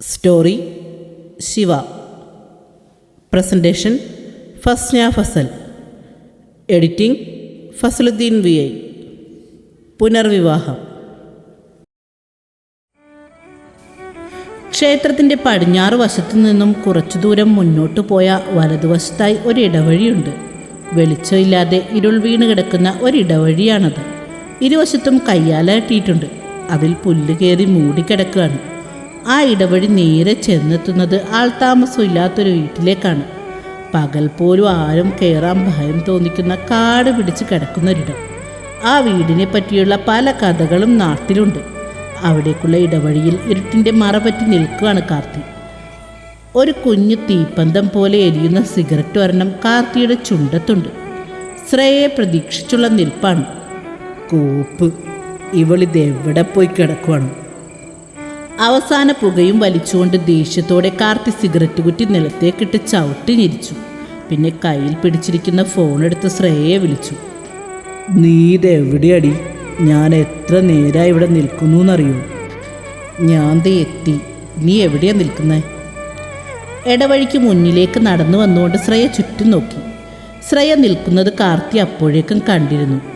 Story Shiva presentation Fasna Fasal editing Fasaluddin V I പുനർവിവാഹം ക്ഷേത്രത്തിന്റെ പടിഞ്ഞാറ് വശത്തു നിന്നും കുറച്ചു ദൂരം മുന്നോട്ട് പോയ വലതുവശത്തായി ഒരു ഇടവഴിയുണ്ട്. വെളിച്ചമില്ലാതെ ഇരുൾ വീണ് കിടക്കുന്ന ഒരിടവഴിയാണത് ഇരുവശത്തും കയ്യാലട്ടിയിട്ടുണ്ട്. അതിൽ പുല്ല് കയറി മൂടിക്കിടക്കുകയാണ്. ആ ഇടവഴി നേരെ ചെന്നെത്തുന്നത് ആൾ താമസമില്ലാത്തൊരു വീട്ടിലേക്കാണ്. പകൽ പോലും ആരും കയറാൻ ഭയം തോന്നിക്കുന്ന കാട് പിടിച്ച് കിടക്കുന്നൊരിടം. ആ വീടിനെ പറ്റിയുള്ള പല കഥകളും നാട്ടിലുണ്ട്. അവിടേക്കുള്ള ഇടവഴിയിൽ ഇരുട്ടിന്റെ മറ പറ്റി നിൽക്കുകയാണ് കാർത്തി. ഒരു കുഞ്ഞു തീപ്പന്തം പോലെ എരിയുന്ന സിഗരറ്റ് വരണം കാർത്തിയുടെ ചുണ്ടത്തുണ്ട്. ശ്രേയെ പ്രതീക്ഷിച്ചുള്ള നിൽപ്പാണ്. കോപ്പ്. ഇവളിത് എവിടെ പോയി കിടക്കുവാണ്? അവസാന പുകയും വലിച്ചുകൊണ്ട് ദേഷ്യത്തോടെ കാർത്തി സിഗരറ്റ് കുറ്റി നിലത്തേക്കിട്ട് ചവിട്ടി ഞെരിച്ചു. പിന്നെ കയ്യിൽ പിടിച്ചിരിക്കുന്ന ഫോൺ ഫോണെടുത്ത് ശ്രേയെ വിളിച്ചു. നീ ഇതെവിടെയടി ഞാൻ എത്ര നേരമായി ഇവിടെ നിൽക്കുന്നു എന്നറിയൂ ഞാൻ ദേ എത്തി. നീ എവിടെയാ നിൽക്കുന്നത് ഇടവഴിക്ക് മുന്നിലേക്ക് നടന്നു വന്നുകൊണ്ട് ശ്രേയ ചുറ്റും നോക്കി. ശ്രേയ നിൽക്കുന്നത് കാർത്തി അപ്പോഴേക്കും കണ്ടിരുന്നു.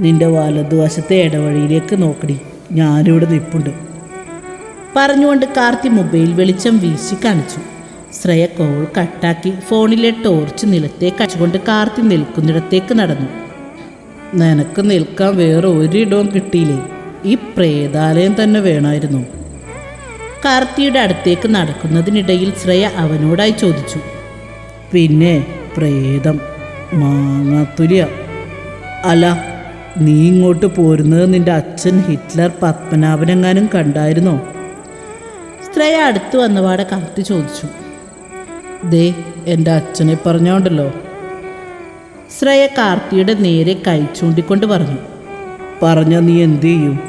നിന്റെ വലതുവശത്തെ ഇടവഴിയിലേക്ക് നോക്കടി. ഞാനിവിടെ നിൽപ്പുണ്ട്. പറഞ്ഞുകൊണ്ട് കാർത്തി മൊബൈൽ വെളിച്ചം വീശി കാണിച്ചു. ശ്രേയ കോൾ കട്ടാക്കി ഫോണിലെ ടോർച്ച് നിലത്തേക്ക് അച്ചുകൊണ്ട് കാർത്തി നിൽക്കുന്നിടത്തേക്ക് നടന്നു. നിനക്ക് നിൽക്കാൻ വേറെ ഒരിടവും കിട്ടിയില്ലേ? ഈ പ്രേതാലയം തന്നെ വേണമായിരുന്നു. കാർത്തിയുടെ അടുത്തേക്ക് നടക്കുന്നതിനിടയിൽ ശ്രേയ അവനോടായി ചോദിച്ചു. പിന്നെ പ്രേതം മാങ്ങാത്തുലിയ അല്ല നീ ഇങ്ങോട്ട് പോരുന്നത് നിന്റെ അച്ഛൻ ഹിറ്റ്ലർ പത്മനാഭനെങ്ങാനും കണ്ടായിരുന്നോ? ശ്രേയ അടുത്ത് വന്നപാടെ കാത്തു ചോദിച്ചു. ദേ എന്റെ അച്ഛനെ പറഞ്ഞോണ്ടല്ലോ. ശ്രേയ കാർത്തിയുടെ നേരെ കൈ ചൂണ്ടിക്കൊണ്ട് പറഞ്ഞു. പറഞ്ഞ നീ എന്തു ചെയ്യും?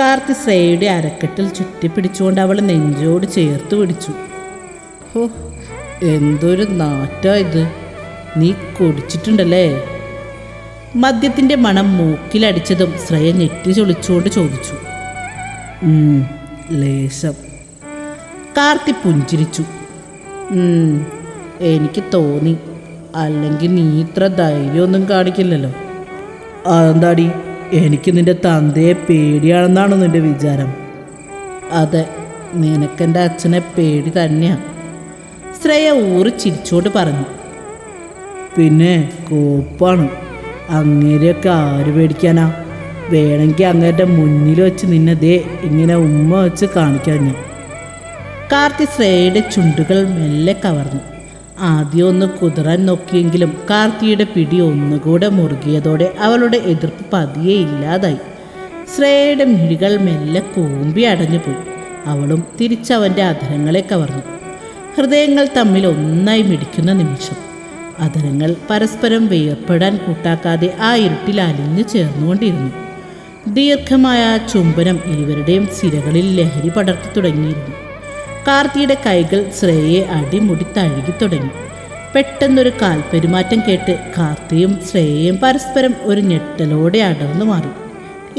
കാർത്തി ശ്രേയയുടെ അരക്കെട്ടിൽ ചുറ്റിപ്പിടിച്ചുകൊണ്ട് അവൾ നെഞ്ചോട് ചേർത്ത് പിടിച്ചു. ഹോ എന്തൊരു നാറ്റാ ഇത്. നീ കുടിച്ചിട്ടുണ്ടല്ലേ? മദ്യത്തിന്റെ മണം മൂക്കിലടിച്ചതും ശ്രേയ ഞെട്ടി ചൊളിച്ചുകൊണ്ട് ചോദിച്ചു. "ഉം, ലേശം. കാർത്തി പുഞ്ചിരിച്ചു. "ഉം, എനിക്ക് തോന്നി. അല്ലെങ്കിൽ നീ ഇത്ര ധൈര്യമൊന്നും കാണിക്കില്ലല്ലോ. അതെന്താടി? എനിക്ക് നിന്റെ തന്തയെ പേടിയാണെന്നാണ് നിന്റെ വിചാരം? അതെ നിനക്കെന്റെ അച്ഛനെ പേടി തന്നെയാണ് ശ്രേയ ഊറി ചിരിച്ചോണ്ട് പറഞ്ഞു. പിന്നെ കോപ്പാണ്. അങ്ങേരെയൊക്കെ ആര് പേടിക്കാനാ? വേണമെങ്കിൽ അങ്ങേരുടെ മുന്നിൽ വെച്ച് നിന്നെ ദേ ഇങ്ങനെ ഉമ്മ വെച്ച് കാണിക്കാൻ ഞാൻ. കാർത്തി ശ്രേയയുടെ ചുണ്ടുകൾ മെല്ലെ കവർന്നു. ആദ്യം ഒന്ന് കുതിരാൻ നോക്കിയെങ്കിലും കാർത്തിയുടെ പിടി ഒന്നുകൂടെ മുറുകിയതോടെ അവളുടെ എതിർപ്പ് പതിയെ ഇല്ലാതായി. ശ്രേയയുടെ മിഴികൾ മെല്ലെ കൂമ്പി അടഞ്ഞുപോയി അവളും തിരിച്ചവന്റെ അധരങ്ങളെ കവർന്നു. ഹൃദയങ്ങൾ തമ്മിൽ ഒന്നായി മിടിക്കുന്ന നിമിഷം. അധരങ്ങൾ പരസ്പരം വേർപ്പെടാൻ കൂട്ടാക്കാതെ ആ ഇരുട്ടിൽ അലിഞ്ഞു ചേർന്നുകൊണ്ടിരുന്നു. ദീർഘമായ ചുംബനം ഇരുവരുടെയും സിരകളിൽ ലഹരി പടർത്തി തുടങ്ങിയിരുന്നു. കാർത്തിയുടെ കൈകൾ ശ്രേയയെ അടിമുടി തഴുകി തുടങ്ങി. പെട്ടെന്നൊരു കാൽപെരുമാറ്റം കേട്ട് കാർത്തിയും ശ്രേയയും പരസ്പരം ഒരു ഞെട്ടലോടെ അടർന്നു മാറി.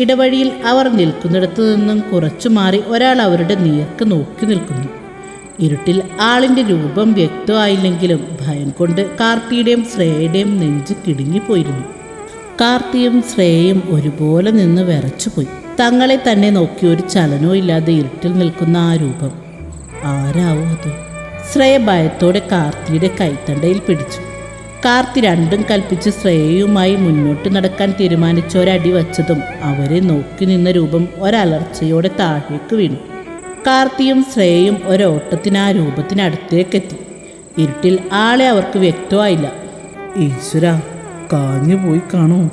ഇടവഴിയിൽ അവർ നിൽക്കുന്നിടത്തു നിന്നും കുറച്ചു മാറി ഒരാൾ അവരുടെ നീർക്ക് നോക്കി നിൽക്കുന്നു. ഇരുട്ടിൽ ആളിന്റെ രൂപം വ്യക്തമായില്ലെങ്കിലും ഭയം കൊണ്ട് കാർത്തിയുടെയും ശ്രേയയുടെയും നെഞ്ച് കിടുങ്ങിപ്പോയിരുന്നു. കാർത്തിയും ശ്രേയയും ഒരുപോലെ നിന്ന് വിറച്ചുപോയി. തങ്ങളെ തന്നെ നോക്കി ഒരു ചലനവും ഇല്ലാതെ ഇരുട്ടിൽ നിൽക്കുന്ന ആ രൂപം. ആരാവോ അത്? ശ്രേയ ഭയത്തോടെ കാർത്തിയുടെ കൈത്തണ്ടയിൽ പിടിച്ചു. കാർത്തി രണ്ടും കൽപ്പിച്ച് ശ്രേയയുമായി മുന്നോട്ട് നടക്കാൻ തീരുമാനിച്ച ഒരടി വച്ചതും അവരെ നോക്കി നിന്ന രൂപം ഒരലർച്ചയോടെ താഴേക്ക് വീണു. കാർത്തിയും ശ്രേയയും ഒരോട്ടത്തിന് ആ രൂപത്തിനടുത്തേക്കെത്തി ഇരുട്ടിൽ ആളെ അവർക്ക് വ്യക്തമായില്ല. ഈശ്വര കാഞ്ഞു പോയി കാണൂ.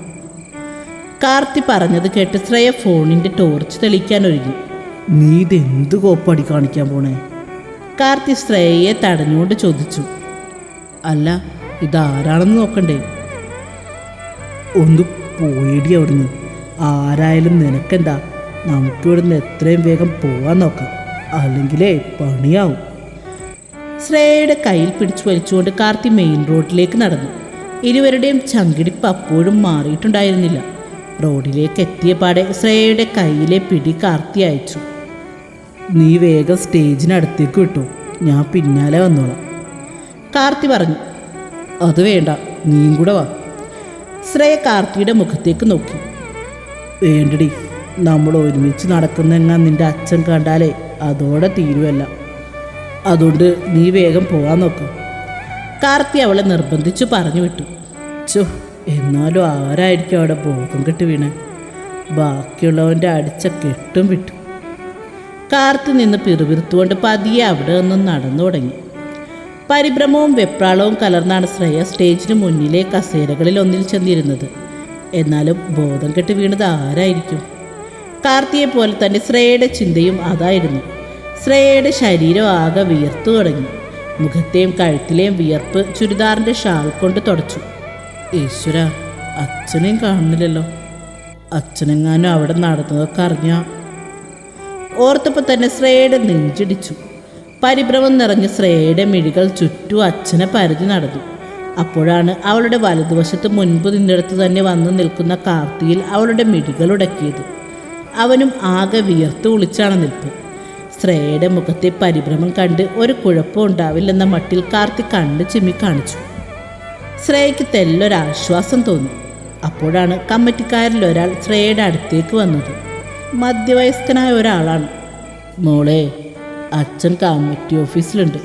കാർത്തി പറഞ്ഞത് കേട്ട് ശ്രേയ ഫോണിന്റെ ടോർച്ച് തെളിക്കാൻ ഒരുങ്ങി. നീ ഇതെന്ത് കോപ്പടി കാണിക്കാൻ പോണേ? കാർത്തി ശ്രേയയെ തടഞ്ഞുകൊണ്ട് ചോദിച്ചു. അല്ല ഇതാരാണെന്ന് നോക്കണ്ടേ? ഒന്ന് പോയിടി അവിടുന്ന്. ആരായാലും നിനക്കെന്താ? നമുക്കിവിടുന്ന് എത്രയും വേഗം പോവാൻ നോക്കാം. അല്ലെങ്കിലേ പണിയാവും. ശ്രേയയുടെ കയ്യിൽ പിടിച്ചു വലിച്ചുകൊണ്ട് കാർത്തി മെയിൻ റോഡിലേക്ക് നടന്നു. ഇരുവരുടെയും ചങ്കിടിപ്പ് അപ്പോഴും മാറിയിട്ടുണ്ടായിരുന്നില്ല. റോഡിലേക്ക് എത്തിയ പാടെ ശ്രേയയുടെ കയ്യിലെ പിടി കാർത്തി അയച്ചു. നീ വേഗം സ്റ്റേജിനടുത്തേക്ക് വിട്ടു. ഞാൻ പിന്നാലെ വന്നോളാം. കാർത്തി പറഞ്ഞു. അത് വേണ്ട. നീയും കൂടെ വാ. ശ്രേയ കാർത്തിയുടെ മുഖത്തേക്ക് നോക്കി. വേണ്ടടി. നമ്മൾ ഒരുമിച്ച് നടക്കുന്നെങ്ങ നിന്റെ അച്ഛൻ കണ്ടാലേ? അതോടെ തീരുവല്ല. അതുകൊണ്ട് നീ വേഗം പോകാൻ നോക്ക്. കാർത്തി അവളെ നിർബന്ധിച്ചു പറഞ്ഞു വിട്ടു. ചോ എന്നാലും ആരായിരിക്കും അവിടെ ബോധം കെട്ട് വീണ്? ബാക്കിയുള്ളവന്റെ അടിച്ച കെട്ടും വിട്ടു. കാർത്തി നിന്ന് പിറുപിറുത്തുകൊണ്ട് പതിയെ അവിടെ നിന്നും നടന്നു തുടങ്ങി. പരിഭ്രമവും വെപ്രാളവും കലർന്നാണ് ശ്രേയ സ്റ്റേജിന് മുന്നിലെ കസേരകളിൽ ഒന്നിൽ ചെന്നിരുന്നത്. എന്നാലും ബോധം കെട്ട് വീണത് ആരായിരിക്കും? കാർത്തിയെ പോലെ തന്നെ ശ്രേയയുടെ ചിന്തയും അതായിരുന്നു. ശ്രേയയുടെ ശരീരം ആകെ വിയർത്തു തുടങ്ങി. മുഖത്തെയും കഴുത്തിലെയും വിയർപ്പ് ചുരിദാറിന്റെ ഷാൾ കൊണ്ട് തുടച്ചു. ഈശ്വര അച്ഛനെയും കാണുന്നില്ലല്ലോ. അച്ഛനെങ്ങാനും അവിടെ നടന്നതൊക്കെ അറിഞ്ഞ? ഓർത്തപ്പോൾ തന്നെ ശ്രേയയുടെ നെഞ്ചിടിച്ചു. പരിഭ്രമം നിറഞ്ഞ ശ്രേയയുടെ മിഴികൾ ചുറ്റും അച്ഛനെ പരിധി നടന്നു. അപ്പോഴാണ് അവളുടെ വലതുവശത്ത് മുൻപ് നിന്നിടത്ത് തന്നെ വന്നു നിൽക്കുന്ന കാർത്തിയിൽ അവളുടെ മിഴികൾ ഉടക്കിയത്. അവനും ആകെ വിയർത്ത് ഒളിച്ചാണ് നിൽപ്പ്. ശ്രേയയുടെ മുഖത്തെ പരിഭ്രമം കണ്ട് ഒരു കുഴപ്പം ഉണ്ടാവില്ലെന്ന മട്ടിൽ കാർത്തി കണ്ണ് ചിമ്മി കാണിച്ചു. ശ്രേയയ്ക്ക് തെല്ലൊരാശ്വാസം തോന്നി. അപ്പോഴാണ് കമ്മിറ്റിക്കാരിൽ ഒരാൾ ശ്രേയയുടെ അടുത്തേക്ക് വന്നത്. മധ്യവയസ്കനായ ഒരാളാണ്. മോളെ അച്ഛൻ കമ്മിറ്റി ഓഫീസിലുണ്ട്.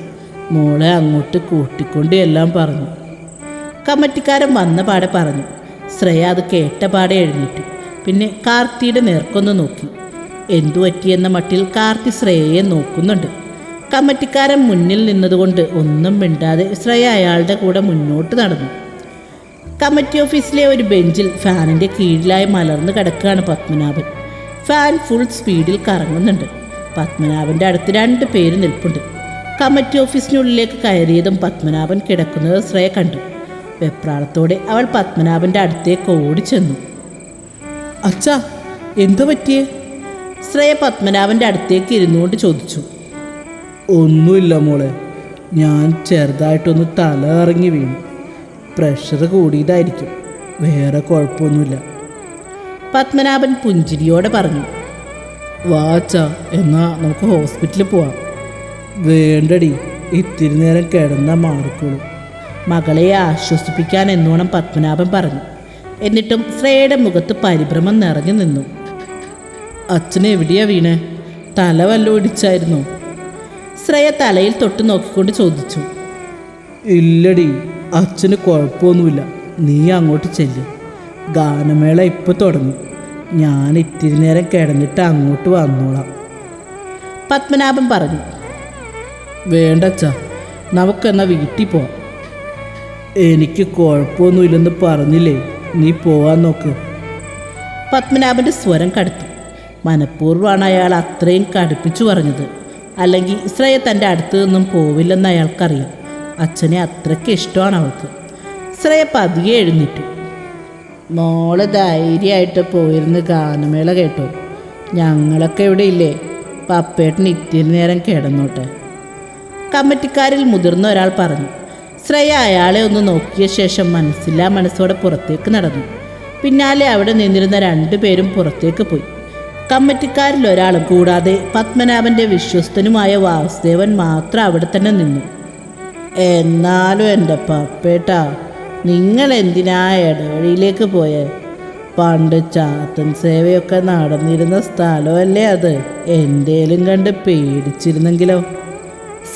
മോളെ അങ്ങോട്ട് കൂട്ടിക്കൊണ്ട് എല്ലാം പറഞ്ഞു. കമ്മിറ്റിക്കാരൻ വന്ന പാടെ പറഞ്ഞു. ശ്രേയ അത് കേട്ട പാടെ എഴുന്നേറ്റു. പിന്നെ കാർത്തിയുടെ നേർക്കൊന്ന് നോക്കി. എന്തു പറ്റിയെന്ന മട്ടിൽ കാർത്തി ശ്രേയയെ നോക്കുന്നുണ്ട്. കമ്മറ്റിക്കാരൻ മുന്നിൽ നിന്നതുകൊണ്ട് ഒന്നും മിണ്ടാതെ ശ്രേയ അയാളുടെ കൂടെ മുന്നോട്ട് നടന്നു. കമ്മിറ്റി ഓഫീസിലെ ഒരു ബെഞ്ചിൽ ഫാനിന്റെ കീഴിലായി മലർന്നു കിടക്കുകയാണ് പത്മനാഭൻ. ഫാൻ ഫുൾ സ്പീഡിൽ കറങ്ങുന്നുണ്ട്. പത്മനാഭന്റെ അടുത്ത് രണ്ട് പേര് നിൽപ്പുണ്ട്. കമ്മിറ്റി ഓഫീസിനുള്ളിലേക്ക് കയറിയതും പത്മനാഭൻ കിടക്കുന്നത് ശ്രേയ കണ്ടു. വെപ്രാളത്തോടെ അവൾ പത്മനാഭന്റെ അടുത്തേക്ക് ഓടിച്ചെന്നു. അച്ഛാ എന്താ പറ്റിയേ? ശ്രേയ പത്മനാഭന്റെ അടുത്തേക്ക് ഇരുന്നുകൊണ്ട് ചോദിച്ചു. ഒന്നുമില്ല മോളെ. ഞാൻ ചെറുതായിട്ടൊന്ന് തല ഇറങ്ങി വീണു. പ്രഷർ കൂടിയതായിരിക്കും. വേറെ കുഴപ്പമൊന്നുമില്ല. പത്മനാഭൻ പുഞ്ചിരിയോടെ പറഞ്ഞു. വാച്ച എന്നാ നമുക്ക് ഹോസ്പിറ്റലിൽ പോവാം. വേണ്ടടി ഇത്തിരി നേരം കിടന്നാൽ മാറിക്കോളൂ. മകളെ ആശ്വസിപ്പിക്കാൻ എന്നോണം പത്മനാഭൻ പറഞ്ഞു. എന്നിട്ടും ശ്രേയയുടെ മുഖത്ത് പരിഭ്രമം നിറഞ്ഞു നിന്നു. അച്ഛനെ എവിടെയാ വീണേ? തല ഇടിച്ചായിരുന്നോ? ശ്രേയ തലയിൽ തൊട്ട് നോക്കിക്കൊണ്ട് ചോദിച്ചു. ഇല്ലടി അച്ഛന് കുഴപ്പമൊന്നുമില്ല. നീ അങ്ങോട്ട് ചെല്ല്. ഗാനമേള ഇപ്പം തുടങ്ങി. ഞാൻ ഇത്തിരി നേരം കിടന്നിട്ട് അങ്ങോട്ട് വന്നോളാം. പത്മനാഭൻ പറഞ്ഞു. വേണ്ട അച്ഛാ നമുക്കെന്നാ വീട്ടിൽ പോവാം. എനിക്ക് കുഴപ്പമൊന്നുമില്ലെന്ന് പറഞ്ഞില്ലേ? നീ പോവാൻ നോക്ക്. പത്മനാഭന്റെ സ്വരം കടുത്തു. മനഃപൂർവമാണ് അയാൾ അത്രയും കടുപ്പിച്ചു പറഞ്ഞത്. അല്ലെങ്കിൽ ഇസ്രയെ തന്റെ അടുത്ത് നിന്നും പോവില്ലെന്ന് അയാൾക്കറിയാം. അച്ഛനെ അത്രയ്ക്ക് ഇഷ്ടമാണ് അവൾക്ക്. ഇസ്രയെ പതിയെ എഴുന്നേറ്റു. മോൾ ധൈര്യമായിട്ട് പോയിരുന്ന് ഗാനമേള കേട്ടു. ഞങ്ങളൊക്കെ ഇവിടെ ഇല്ലേ? പപ്പേട്ടൻ ഇത്തിരി നേരം കിടന്നോട്ടെ. കമ്മിറ്റിക്കാരിൽ മുതിർന്ന ഒരാൾ പറഞ്ഞു. ശ്രേയ അയാളെ ഒന്ന് നോക്കിയ ശേഷം മനസ്സില്ലാ മനസ്സോടെ പുറത്തേക്ക് നടന്നു. പിന്നാലെ അവിടെ നിന്നിരുന്ന രണ്ടുപേരും പുറത്തേക്ക് പോയി. കമ്മിറ്റിക്കാരിൽ ഒരാളും കൂടാതെ പത്മനാഭന്റെ വിശ്വസ്തനുമായ വാസുദേവൻ മാത്രം അവിടെ തന്നെ നിന്നു. എന്നാലും എന്റെ പപ്പേട്ടാ നിങ്ങൾ എന്തിനാ ഇടവഴിയിലേക്ക് പോയേ? പണ്ട് ചാത്തൻ സേവയൊക്കെ നടന്നിരുന്ന സ്ഥലമല്ലേ അത്? എന്തേലും കണ്ട് പേടിച്ചിരുന്നെങ്കിലോ?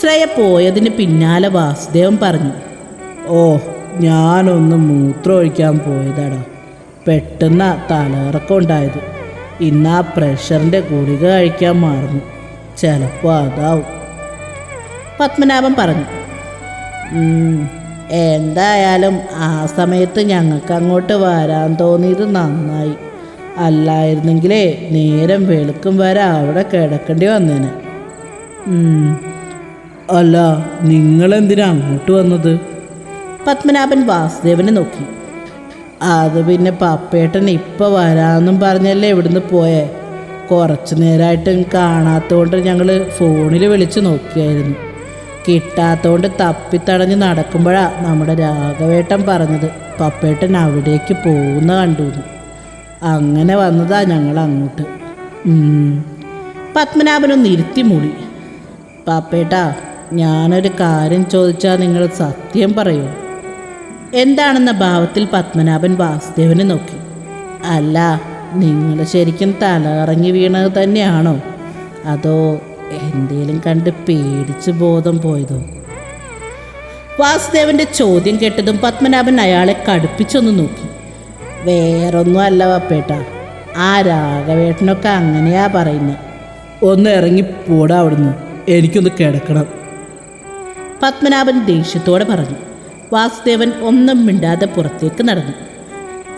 ശ്രേയ പോയതിന് പിന്നാലെ വാസുദേവൻ പറഞ്ഞു ഓ ഞാനൊന്ന് മൂത്രം ഒഴിക്കാൻ പോയതാടാ. പെട്ടെന്ന് തലയിറക്കം ഉണ്ടായത്. ഇന്ന് ആ പ്രഷറിന്റെ ഗുളിക കഴിക്കാൻ മാറുന്നു. ചിലപ്പോൾ അതാവും. പത്മനാഭൻ പറഞ്ഞു എന്തായാലും ആ സമയത്ത് ഞങ്ങൾക്ക് അങ്ങോട്ട് വരാൻ തോന്നിയത് നന്നായി. അല്ലായിരുന്നെങ്കിലേ നേരം വെളുക്കും വരെ അവിടെ കിടക്കേണ്ടി വന്നേനെ. അല്ല നിങ്ങൾ എന്തിനാ അങ്ങോട്ട് വന്നത്? പത്മനാഭൻ വാസുദേവനെ നോക്കി. അത് പിന്നെ പപ്പേട്ടൻ ഇപ്പം വരാമെന്നും പറഞ്ഞല്ലേ ഇവിടുന്ന് പോയേ. കുറച്ച് നേരമായിട്ടും കാണാത്തതുകൊണ്ട് ഞങ്ങൾ ഫോണിൽ വിളിച്ച് നോക്കിയായിരുന്നു. കിട്ടാത്തതുകൊണ്ട് തപ്പിത്തടഞ്ഞ് നടക്കുമ്പോഴാണ് നമ്മുടെ രാഘവേട്ടൻ പറഞ്ഞത്. പപ്പേട്ടൻ അവിടേക്ക് പോകുന്ന കണ്ടു എന്ന്." അങ്ങനെ വന്നതാ ഞങ്ങൾ അങ്ങോട്ട്. പത്മനാഭനൊന്ന് ഇരുത്തി മൂടി. പാപ്പേട്ടാ ഞാനൊരു കാര്യം ചോദിച്ചാൽ നിങ്ങൾ സത്യം പറയൂ. എന്താണെന്ന ഭാവത്തിൽ പത്മനാഭൻ വാസുദേവനെ നോക്കി. അല്ല നിങ്ങൾ ശരിക്കും തലകറങ്ങി വീണത് തന്നെയാണോ? അതോ എന്തേലും കണ്ട് പേടിച്ച് ബോധം പോയതോ? വാസുദേവന്റെ ചോദ്യം കേട്ടതും പത്മനാഭൻ അയാളെ കടുപ്പിച്ചൊന്ന് നോക്കി. വേറൊന്നും അല്ല വപ്പേട്ട ആ രാഘവേട്ടനൊക്കെ അങ്ങനെയാ പറയുന്നത് ഒന്ന് ഇറങ്ങി പോടാ അവിടുന്ന്. എനിക്കൊന്ന് കിടക്കണം. പത്മനാഭൻ ദേഷ്യത്തോടെ പറഞ്ഞു. വാസുദേവൻ ഒന്നും മിണ്ടാതെ പുറത്തേക്ക് നടന്നു.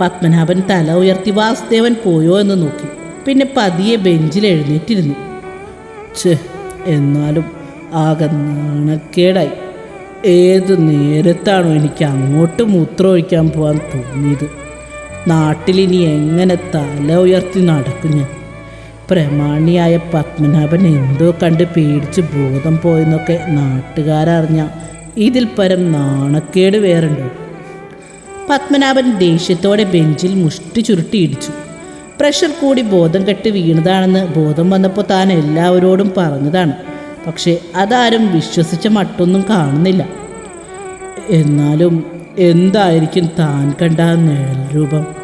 പത്മനാഭൻ തല ഉയർത്തി വാസുദേവൻ പോയോ എന്ന് നോക്കി. പിന്നെ പതിയെ ബെഞ്ചിൽ എഴുന്നേറ്റിരുന്നു. എന്നാലും ആകെ നാണക്കേടായി. ഏത് നേരത്താണോ എനിക്ക് അങ്ങോട്ട് മൂത്രമൊഴിക്കാൻ പോകാൻ തോന്നിയത്? നാട്ടിലിനി എങ്ങനെ തല ഉയർത്തി നടക്കും ഞാൻ? പ്രമാണിയായ പത്മനാഭൻ എന്തോ കണ്ട് പേടിച്ച് ബോധം പോയെന്നൊക്കെ നാട്ടുകാരറിഞ്ഞ ഇതിൽ പരം നാണക്കേട് വേറുണ്ടോ. പത്മനാഭൻ ദേഷ്യത്തോടെ ബെഞ്ചിൽ മുഷ്ടി ചുരുട്ടി ഇടിച്ചു. പ്രഷർ കൂടി ബോധം കെട്ട് വീണതാണെന്ന് ബോധം വന്നപ്പോൾ താൻ എല്ലാവരോടും പറഞ്ഞതാണ്. പക്ഷേ അതാരും വിശ്വസിച്ച മട്ടൊന്നും കാണുന്നില്ല. എന്നാലും എന്തായിരിക്കും താൻ കണ്ട നിഴൽ രൂപം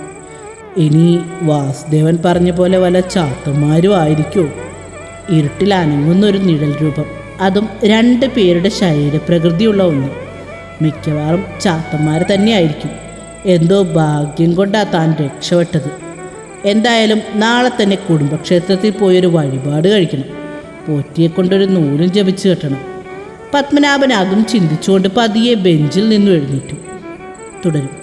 ഇനി വാസുദേവൻ പറഞ്ഞ പോലെ വല്ല ചാത്തന്മാരും ആയിരിക്കുമോ ഇരുട്ടിൽ അനങ്ങുന്ന ഒരു നിഴൽ രൂപം. അതും രണ്ട് പേരുടെ ശരീരപ്രകൃതിയുള്ള ഒന്ന്. മിക്കവാറും ചാത്തന്മാർ തന്നെയായിരിക്കും. എന്തോ ഭാഗ്യം കൊണ്ടാ താൻ രക്ഷപ്പെട്ടത്. എന്തായാലും നാളെ തന്നെ കുടുംബക്ഷേത്രത്തിൽ പോയൊരു വഴിപാട് കഴിക്കണം. പോറ്റിയെ കൊണ്ടൊരു നൂലും ജപിച്ചു കെട്ടണം. പത്മനാഭൻ അതും ചിന്തിച്ചുകൊണ്ട് പതിയെ ബെഞ്ചിൽ നിന്നും എഴുന്നേറ്റു. തുടരും.